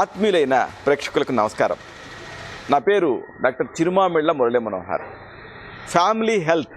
ఆత్మీయులైన ప్రేక్షకులకు నమస్కారం. నా పేరు doctor Chirumamilla Murali Manohar. Family health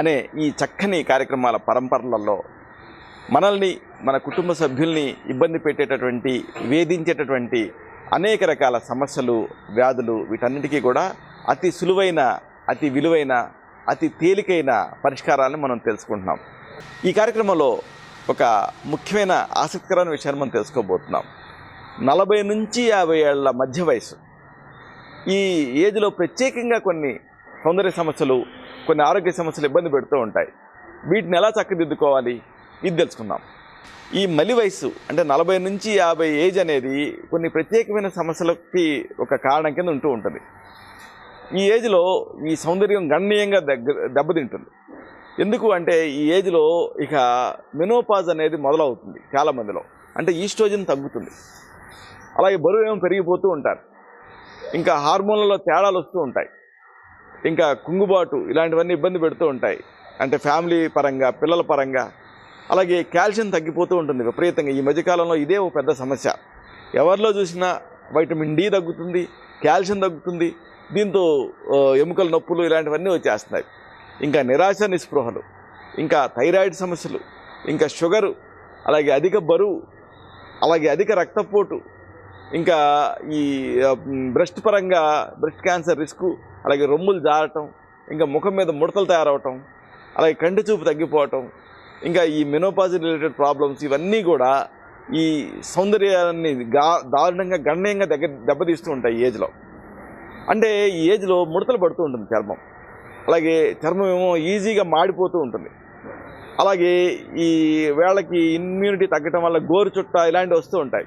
అనే ఈ చక్కని కార్యక్రమాల పరంపరలలో మనల్ని మన కుటుంబ సభ్యుల్ని ఇబ్బంది పెట్టేటటువంటి వేధించేటటువంటి అనేక రకాల సమస్యలు వ్యాధులు వీటన్నిటికీ కూడా అతి సులువైన అతి విలువైన అతి తేలికైన పరిష్కారాలను మనం తెలుసుకుంటున్నాం. ఈ కార్యక్రమంలో ఒక ముఖ్యమైన ఆసక్తికరమైన విషయాన్ని మనం తెలుసుకోబోతున్నాం. నలభై నుంచి యాభై ఏళ్ళ మధ్య వయసు. ఈ ఏజ్లో ప్రత్యేకంగా కొన్ని సౌందర్య సమస్యలు కొన్ని ఆరోగ్య సమస్యలు ఇబ్బంది పెడుతూ ఉంటాయి. వీటిని ఎలా చక్కదిద్దుకోవాలి? ఇది తెలుసుకుందాం. ఈ మలి వయసు అంటే నలభై నుంచి యాభై ఏజ్ అనేది కొన్ని ప్రత్యేకమైన సమస్యలకి ఒక కారణం కింద ఉంటూ ఉంటుంది. ఈ ఏజ్లో ఈ సౌందర్యం గణనీయంగా దగ్గర దెబ్బతింటుంది. ఎందుకు అంటే ఈ ఏజ్లో ఇక మెనోపాజ్ అనేది మొదలవుతుంది చాలామందిలో. అంటే ఈస్ట్రోజన్ తగ్గుతుంది. అలాగే బరువు ఏమో పెరిగిపోతూ ఉంటారు. ఇంకా హార్మోన్లలో తేడాలు వస్తూ ఉంటాయి. ఇంకా కుంగుబాటు ఇలాంటివన్నీ ఇబ్బంది పెడుతూ ఉంటాయి. అంటే ఫ్యామిలీ పరంగా పిల్లల పరంగా. అలాగే కాల్షియం తగ్గిపోతూ ఉంటుంది విపరీతంగా. ఈ మధ్యకాలంలో ఇదే ఒక పెద్ద సమస్య. ఎవరిలో చూసినా వైటమిన్ డి తగ్గుతుంది కాల్షియం తగ్గుతుంది దీంతో ఎముకల నొప్పులు ఇలాంటివన్నీ వచ్చేస్తున్నాయి. ఇంకా నిరాశ నిస్పృహలు ఇంకా థైరాయిడ్ సమస్యలు ఇంకా షుగరు అలాగే అధిక బరువు అలాగే అధిక రక్తపోటు ఇంకా ఈ బ్రెస్ట్ పరంగా బ్రెస్ట్ క్యాన్సర్ రిస్క్ అలాగే రొమ్ములు జారటం ఇంకా ముఖం మీద ముడతలు తయారవటం అలాగే కంటి చూపు తగ్గిపోవటం ఇంకా ఈ మెనోపాజ్ రిలేటెడ్ ప్రాబ్లమ్స్ ఇవన్నీ కూడా ఈ సౌందర్యాన్ని గా దారుణంగా గణనీయంగా దగ్గర దెబ్బతీస్తూ ఉంటాయి ఈ ఏజ్లో. అంటే ఈ ఏజ్లో ముడతలు పడుతూ ఉంటుంది చర్మం. అలాగే చర్మం ఏమో ఈజీగా మాడిపోతూ ఉంటుంది. అలాగే ఈ వేళకి ఇమ్యూనిటీ తగ్గటం వల్ల గోరు చుట్ట ఇలాంటివి వస్తూ ఉంటాయి.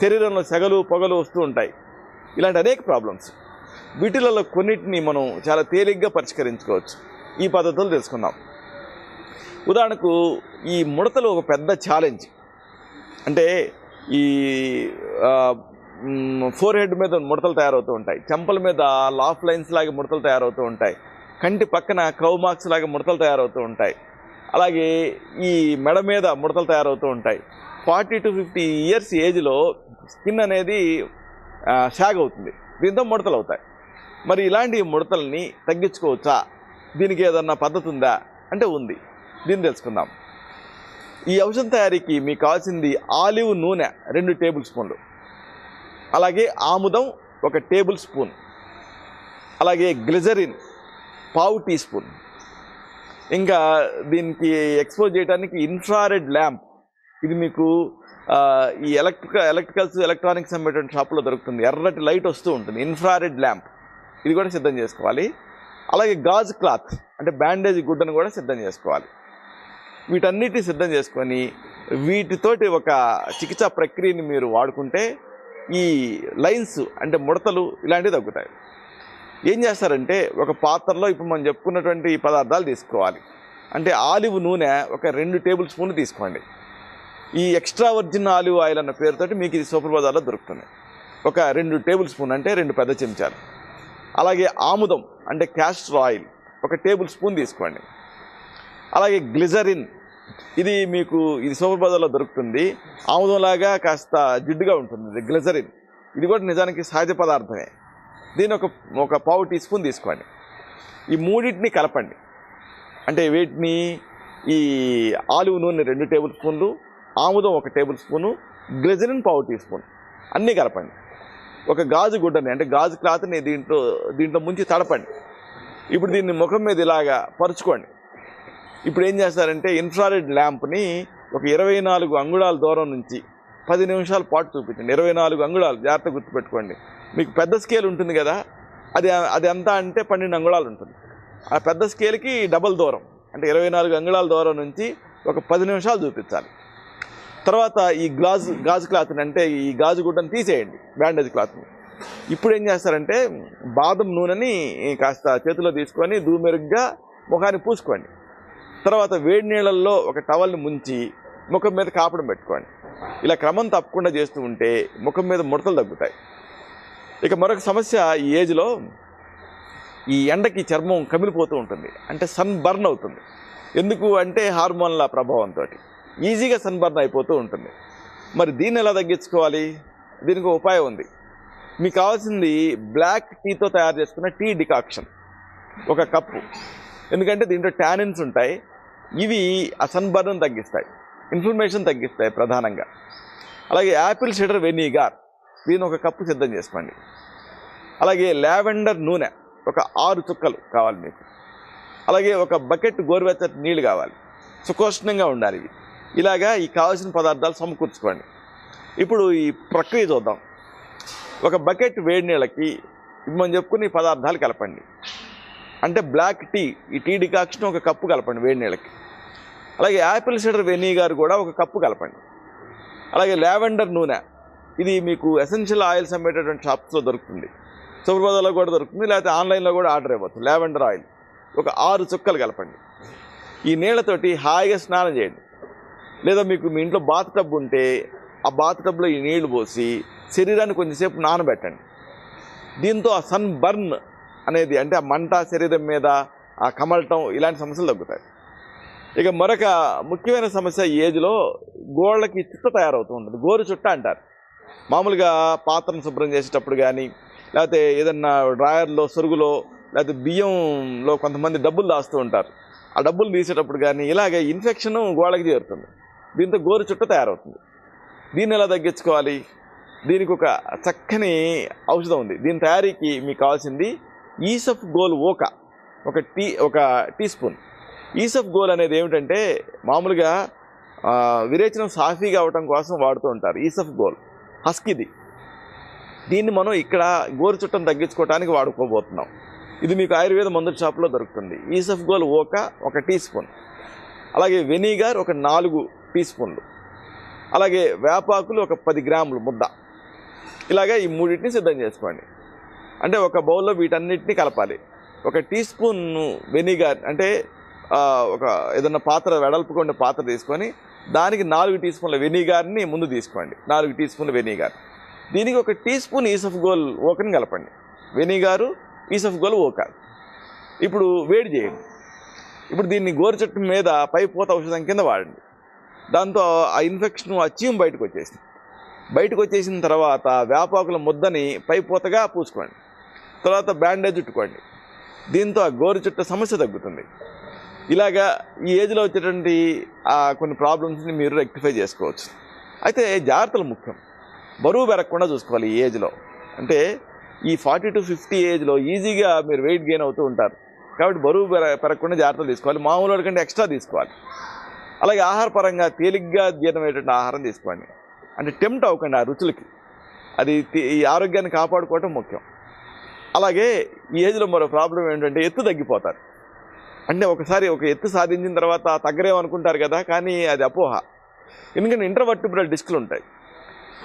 శరీరంలో సెగలు పొగలు వస్తూ ఉంటాయి. ఇలాంటి అనేక ప్రాబ్లమ్స్ వీటిలలో కొన్నిటిని మనం చాలా తేలిగ్గా పరిష్కరించుకోవచ్చు. ఈ పద్ధతులు తెలుసుకుందాం. ఉదాహరణకు ఈ ముడతలు ఒక పెద్ద ఛాలెంజ్ అంటే ఈ ఫోర్ హెడ్ మీద ముడతలు తయారవుతూ ఉంటాయి. చెంపల మీద లాఫ్ లైన్స్ లాగా ముడతలు తయారవుతూ ఉంటాయి. కంటి పక్కన క్రౌ మార్క్స్ లాగా ముడతలు తయారవుతూ ఉంటాయి. అలాగే ఈ మెడ మీద ముడతలు తయారవుతూ ఉంటాయి. ఫార్టీ టు ఫిఫ్టీ ఇయర్స్ ఏజ్లో స్కిన్ అనేది షాగ్ అవుతుంది. దీంతో ముడతలు అవుతాయి మరి ఇలాంటి ముడతల్ని తగ్గించుకోవచ్చా? దీనికి ఏదన్నా పద్ధతి ఉందా అంటే ఉంది. దీన్ని తెలుసుకుందాం. ఈ ఔషధం తయారీకి మీకు కావాల్సింది ఆలివ్ నూనె రెండు టేబుల్ స్పూన్లు. అలాగే ఆముదం ఒక టేబుల్ స్పూన్. అలాగే గ్లిజరిన్ పావు టీ స్పూన్. ఇంకా దీనికి ఎక్స్పోజ్ చేయడానికి ఇన్ఫ్రారెడ్ ల్యాంప్. ఇది మీకు ఈ ఎలక్ట్రిక ఎలక్ట్రికల్స్ ఎలక్ట్రానిక్స్ అమ్మేటువంటి షాపులో దొరుకుతుంది. ఎర్రటి లైట్ వస్తూ ఉంటుంది. Infrared lamp. ఇది కూడా సిద్ధం చేసుకోవాలి. అలాగే గాజు క్లాత్ అంటే బ్యాండేజ్ గుడ్డను కూడా సిద్ధం చేసుకోవాలి. వీటన్నిటిని సిద్ధం చేసుకొని వీటితోటి ఒక చికిత్సా ప్రక్రియని మీరు వాడుకుంటే ఈ లైన్స్ అంటే ముడతలు ఇలాంటివి తగ్గుతాయి. ఏం చేస్తారంటే ఒక పాత్రలో ఇప్పుడు మనం చెప్పుకున్నటువంటి ఈ పదార్థాలు తీసుకోవాలి. అంటే ఆలివ్ నూనె ఒక రెండు టేబుల్ స్పూన్లు తీసుకోండి. ఈ ఎక్స్ట్రా వర్జిన్ ఆలివ్ ఆయిల్ అన్న పేరుతోటి మీకు ఇది సూపర్ బజార్లో దొరుకుతుంది ఒక రెండు టేబుల్ స్పూన్ అంటే రెండు పెద్ద చెంచాలు. అలాగే ఆముదం అంటే క్యాస్టర్ ఆయిల్ ఒక టేబుల్ స్పూన్ తీసుకోండి. అలాగే గ్లిజరిన్ ఇది మీకు ఇది సూపర్ బజార్లో దొరుకుతుంది. ఆముదంలాగా కాస్త జిడ్డుగా ఉంటుంది ఇది గ్లిజరిన్. ఇది కూడా నిజానికి సహజ పదార్థమే. దీని ఒక ఒక పావు టీ స్పూన్ తీసుకోండి. ఈ మూడింటిని కలపండి. అంటే వీటిని ఈ ఆలివ్ నూనె రెండు టేబుల్ స్పూన్లు ఆముదం ఒక టేబుల్ స్పూను గ్లెజరిన్ పావు టీ స్పూన్. అన్నీ కలపండి. ఒక గాజు గుడ్డని అంటే గాజు క్లాత్ని దీంట్లో దీంట్లో ముంచి తడపండి. ఇప్పుడు దీన్ని ముఖం మీద ఇలాగా పరుచుకోండి. ఇప్పుడు ఏం చేస్తారంటే ఇన్ఫ్రారెడ్ ల్యాంప్ని ఒక ఇరవై నాలుగు అంగుళాల దూరం నుంచి పది నిమిషాల పాటు చూపించండి. ఇరవై నాలుగు అంగుళాలు జాగ్రత్త గుర్తుపెట్టుకోండి. మీకు పెద్ద స్కేల్ ఉంటుంది కదా అది అది ఎంత అంటే పన్నెండు అంగుళాలు ఉంటుంది. ఆ పెద్ద స్కేల్కి డబల్ దూరం అంటే ఇరవై నాలుగు అంగుళాల దూరం నుంచి ఒక పది నిమిషాలు చూపించాలి. తర్వాత ఈ గ్లాజ్ గాజు క్లాత్ని అంటే ఈ గాజు గుడ్డను తీసేయండి బ్యాండేజ్ క్లాత్ని. ఇప్పుడు ఏం చేస్తారంటే బాదం నూనెని కాస్త చేతిలో తీసుకొని దూమెరుగ్గా ముఖాన్ని పూసుకోండి. తర్వాత వేడి నీళ్ళల్లో ఒక టవల్ని ముంచి ముఖం మీద కాపడం పెట్టుకోండి. ఇలా క్రమం తప్పకుండా చేస్తూ ఉంటే ముఖం మీద ముడతలు తగ్గుతాయి. ఇక మరొక సమస్య ఈ ఏజ్లో ఈ ఎండకి చర్మం కమిలిపోతూ ఉంటుంది. అంటే సన్ బర్న్ అవుతుంది. ఎందుకు అంటే హార్మోన్ల ప్రభావంతో ఈజీగా సన్బర్న్ అయిపోతూ ఉంటుంది. మరి దీన్ని ఎలా తగ్గించుకోవాలి? దీనికి ఒక ఉపాయం ఉంది. మీకు కావాల్సింది బ్లాక్ టీతో తయారు చేసుకున్న టీ డికాక్షన్. ఒక కప్పు. ఎందుకంటే దీంట్లో టానిన్స్ ఉంటాయి. ఇవి ఆ సన్బర్న్ తగ్గిస్తాయి. ఇన్ఫ్లమేషన్ తగ్గిస్తాయి ప్రధానంగా. అలాగే యాపిల్ సిడర్ వెనిగార్. దీని ఒక కప్పు సిద్ధం చేసుకోండి. అలాగే లావెండర్ నూనె. ఒక ఆరు చుక్కలు కావాలి మీకు. అలాగే ఒక బకెట్ గోరువెచ్చటి నీళ్ళు కావాలి. సుకోష్ణంగా ఉండాలి. ఇవి ఇలాగా ఈ కావాల్సిన పదార్థాలు సమకూర్చుకోండి. ఇప్పుడు ఈ ప్రక్రియ చూద్దాం. ఒక బకెట్ వేడి నీళ్ళకి ఇప్పుడు మనం చెప్పుకుని పదార్థాలు కలపండి. అంటే బ్లాక్ టీ ఈ టీ డికాక్షన్ ఒక కప్పు కలపండి వేడి నీళ్ళకి. అలాగే యాపిల్ సిడర్ వెనిగర్ కూడా ఒక కప్పు కలపండి. అలాగే లావెండర్ నూనె ఇది మీకు ఎసెన్షియల్ ఆయిల్స్ అమ్మేటటువంటి షాప్స్లో దొరుకుతుంది. సుప్రభాతలో కూడా దొరుకుతుంది లేకపోతే ఆన్లైన్లో కూడా ఆర్డర్ ఇవ్వచ్చు. లావెండర్ ఆయిల్ ఒక ఆరు చుక్కలు కలపండి. ఈ నీళ్ళతోటి హాయిగా స్నానం చేయండి. లేదా మీకు మీ ఇంట్లో బాత్ టబ్ ఉంటే ఆ బాత్ టబ్లో ఈ నీళ్ళు పోసి శరీరాన్ని కొంచెంసేపు నానబెట్టండి. దీంతో ఆ సన్ బర్న్ అనేది అంటే ఆ మంట శరీరం మీద ఆ కమలటం ఇలాంటి సమస్యలు తగ్గుతాయి. ఇక మరొక ముఖ్యమైన సమస్య ఈ ఏజ్లో గోళ్ళకి చుట్ట తయారవుతూ ఉంటుంది. గోరు చుట్ట అంటారు. మామూలుగా పాత్రను శుభ్రం చేసేటప్పుడు కానీ లేకపోతే ఏదన్నా డ్రాయర్లో సొరుగులో లేకపోతే బియ్యంలో కొంతమంది డబ్బులు దాస్తూ ఉంటారు. ఆ డబ్బులు తీసేటప్పుడు కానీ ఇలాగే ఇన్ఫెక్షన్ గోళ్ళకి చేరుతుంది. దీంతో గోరు చుట్ట తయారవుతుంది. దీన్ని ఎలా తగ్గించుకోవాలి? దీనికి ఒక చక్కని ఔషధం ఉంది. దీని తయారీకి మీకు కావాల్సింది ఈసఫ్ గోల్ ఓక ఒక టీ ఒక టీ స్పూన్ ఈసఫ్ గోల్ అనేది ఏమిటంటే మామూలుగా విరేచనం సాఫీగా అవటం కోసం వాడుతూ ఉంటారు ఈసఫ్ గోల్ హస్కిది. దీన్ని మనం ఇక్కడ గోరు చుట్టం తగ్గించుకోవడానికి వాడుకోబోతున్నాం. ఇది మీకు ఆయుర్వేద మందుల షాప్లో దొరుకుతుంది. ఈసఫ్ గోల్ ఓక ఒక టీ స్పూన్ అలాగే వెనిగర్ ఒక నాలుగు టీ స్పూన్లు అలాగే వేపాకులు ఒక పది గ్రాములు ముద్ద. ఇలాగే ఈ మూడింటిని సిద్ధం చేసుకోండి. అంటే ఒక బౌల్లో వీటన్నిటిని కలపాలి. ఒక టీ స్పూన్ వెనిగర్ అంటే ఒక ఏదన్నా పాత్ర వెడల్పుకుండా పాత్ర తీసుకొని దానికి నాలుగు టీ స్పూన్ల వెనిగార్ని ముందు తీసుకోండి. నాలుగు టీ స్పూన్ల వెనిగార్. దీనికి ఒక టీ స్పూన్ ఈసఫ్ గోల్ ఓకని కలపండి. వెనిగారు ఈసఫ్ గోల్ ఓక ఇప్పుడు వేడి చేయండి. ఇప్పుడు దీన్ని గోరు చెట్టు మీద పైపోత ఔషధం కింద వాడండి. దాంతో ఆ ఇన్ఫెక్షన్ ఆ చీము బయటకు వచ్చేసింది. బయటకు వచ్చేసిన తర్వాత వేపాకుల ముద్దని పైపోతగా పూసుకోండి. తర్వాత బ్యాండేజ్ చుట్టుకోండి దీంతో ఆ గోరు చుట్ట సమస్య తగ్గుతుంది. ఇలాగా ఈ ఏజ్లో వచ్చేటువంటి కొన్ని ప్రాబ్లమ్స్ని మీరు రెక్టిఫై చేసుకోవచ్చు. అయితే జాగ్రత్తలు ముఖ్యం. బరువు పెరగకుండా చూసుకోవాలి ఈ ఏజ్లో. అంటే ఈ ఫార్టీ టు ఫిఫ్టీ ఏజ్లో ఈజీగా మీరు వెయిట్ గెయిన్ అవుతూ ఉంటారు. కాబట్టి బరువు పెరగకుండా జాగ్రత్తలు తీసుకోవాలి. మామూలు వాడి కంటే ఎక్స్ట్రా తీసుకోవాలి. అలాగే ఆహారపరంగా తేలిగ్గా జీర్ణమయ్యేటువంటి ఆహారం తీసుకోండి. అంటే టెంప్ట్ అవ్వకండి ఆ రుచులకి. అది ఈ ఆరోగ్యాన్ని కాపాడుకోవటం ముఖ్యం. అలాగే ఈ ఏజ్లో మరో ప్రాబ్లం ఏంటంటే ఎత్తు తగ్గిపోతారు. అంటే ఒకసారి ఒక ఎత్తు సాధించిన తర్వాత తగ్గరేమనుకుంటారు కదా కానీ అది అపోహ. ఎందుకంటే ఇంటర్వర్టిబ్రల్ డిస్కులు ఉంటాయి.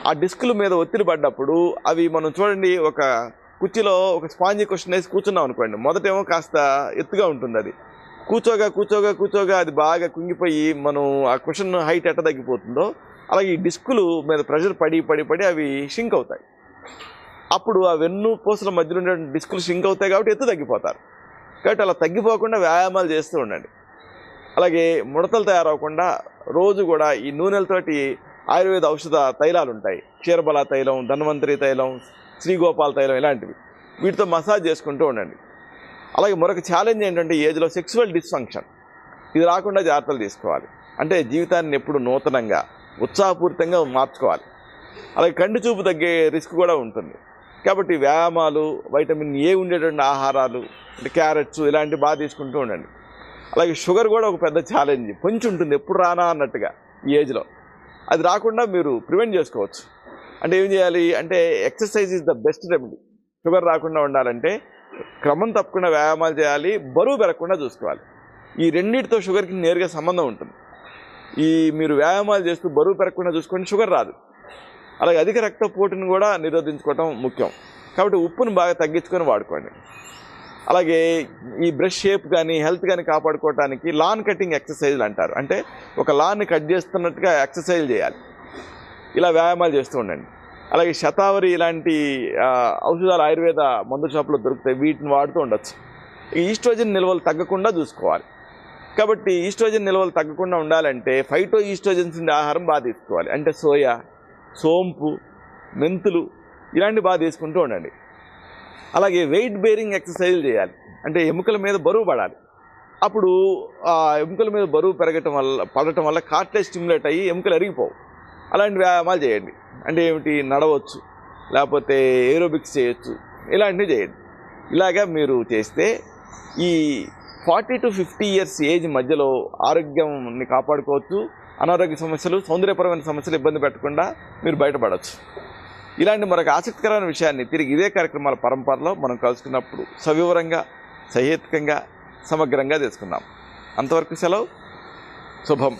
ఆ డిస్కుల మీద ఒత్తిడి పడ్డప్పుడు అవి మనం చూడండి ఒక కుర్చీలో ఒక స్పాంజీ క్వశ్చన్ వేసి కూర్చున్నాం అనుకోండి మొదటేమో కాస్త ఎత్తుగా ఉంటుంది అది కూర్చోగా కూర్చోగా కూర్చోగా అది బాగా కుంగిపోయి మనం ఆ క్వశ్చన్ హైట్ ఎట్ట తగ్గిపోతుందో అలాగే ఈ డిస్కులు మీద ప్రెషర్ పడి పడి పడి అవి షింక్ అవుతాయి. అప్పుడు ఆ వెన్ను పూసల మధ్యలో ఉండే డిస్కులు షింక్ అవుతాయి కాబట్టి ఎత్తు తగ్గిపోతారు. కాబట్టి అలా తగ్గిపోకుండా వ్యాయామాలు చేస్తూ ఉండండి. అలాగే ముడతలు తయారవకుండా రోజు కూడా ఈ నూనెలతోటి ఆయుర్వేద ఔషధ తైలాలు ఉంటాయి. క్షీరబల తైలం ధన్వంతరి తైలం శ్రీగోపాల తైలం ఇలాంటివి. వీటితో మసాజ్ చేసుకుంటూ ఉండండి. అలాగే మరొక ఛాలెంజ్ ఏంటంటే ఏజ్లో సెక్సువల్ డిస్ఫంక్షన్ ఇది రాకుండా జాగ్రత్తలు తీసుకోవాలి. అంటే జీవితాన్ని ఎప్పుడు నూతనంగా ఉత్సాహపూరితంగా మార్చుకోవాలి. అలాగే కంటి చూపు తగ్గే రిస్క్ కూడా ఉంటుంది. కాబట్టి వ్యాయామాలు వైటమిన్ ఏ ఉండేటువంటి ఆహారాలు అంటే క్యారెట్స్ ఇలాంటివి బాగా తీసుకుంటూ ఉండండి. అలాగే షుగర్ కూడా ఒక పెద్ద ఛాలెంజ్ పొంచి ఉంటుంది ఎప్పుడు రానా అన్నట్టుగా ఈ ఏజ్లో. అది రాకుండా మీరు ప్రివెంట్ చేసుకోవచ్చు. అంటే ఏం చేయాలి? అంటే exercise is the best remedy sugar రాకుండా ఉండాలంటే క్రమం తప్పకుండా వ్యాయామాలు చేయాలి బరువు పెరగకుండా చూసుకోవాలి. ఈ రెండింటితో షుగర్కి నేరుగా సంబంధం ఉంటుంది. ఈ మీరు వ్యాయామాలు చేస్తూ బరువు పెరగకుండా చూసుకుంటే షుగర్ రాదు. అలాగే అధిక రక్తపోటును కూడా నిరోధించుకోవటం ముఖ్యం. కాబట్టి ఉప్పును బాగా తగ్గించుకొని వాడుకోండి. అలాగే ఈ బ్రష్ షేప్ కానీ హెల్త్ కానీ కాపాడుకోవడానికి లాన్ కటింగ్ ఎక్సర్సైజ్లు అంటారు. అంటే ఒక లాన్ని కట్ చేస్తున్నట్టుగా ఎక్సర్సైజ్ చేయాలి. ఇలా వ్యాయామాలు చేస్తూ ఉండండి. అలాగే శతావరి ఇలాంటి ఔషధాలు ఆయుర్వేద మందు షాపులో దొరుకుతాయి. వీటిని వాడుతూ ఉండొచ్చు. ఈస్ట్రోజన్ నిల్వలు తగ్గకుండా చూసుకోవాలి. కాబట్టి ఈస్ట్రోజన్ నిల్వలు తగ్గకుండా ఉండాలంటే ఫైటో ఈస్ట్రోజన్స్ ఆహారం బాగా తీసుకోవాలి. అంటే సోయా సోంపు మెంతులు ఇలాంటివి బాగా తీసుకుంటూ ఉండండి. అలాగే వెయిట్ బేరింగ్ ఎక్సర్సైజ్లు చేయాలి. అంటే ఎముకల మీద బరువు పడాలి. అప్పుడు ఆ ఎముకల మీద బరువు పెరగటం వల్ల పడటం వల్ల కార్ట్లేజ్ స్టిమ్యులేట్ అయ్యి ఎముకలు అరిగిపోవు అలాంటి వ్యాయామాలు చేయండి. అంటే ఏమిటి? నడవచ్చు. లేకపోతే ఏరోబిక్స్ చేయొచ్చు. ఇలాంటివి చేయండి. ఇలాగా మీరు చేస్తే ఈ forty to fifty years age మధ్యలో ఆరోగ్యంని కాపాడుకోవచ్చు. అనారోగ్య సమస్యలు సౌందర్యపరమైన సమస్యలు ఇబ్బంది పెట్టకుండా మీరు బయటపడవచ్చు ఇలాంటి మరొక ఆసక్తికరమైన విషయాన్ని తిరిగి ఇదే కార్యక్రమాల పరంపరలో మనం కలుసుకున్నప్పుడు సవివరంగా సహేతుకంగా సమగ్రంగా తెలుసుకుందాం. అంతవరకు సెలవు. శుభం.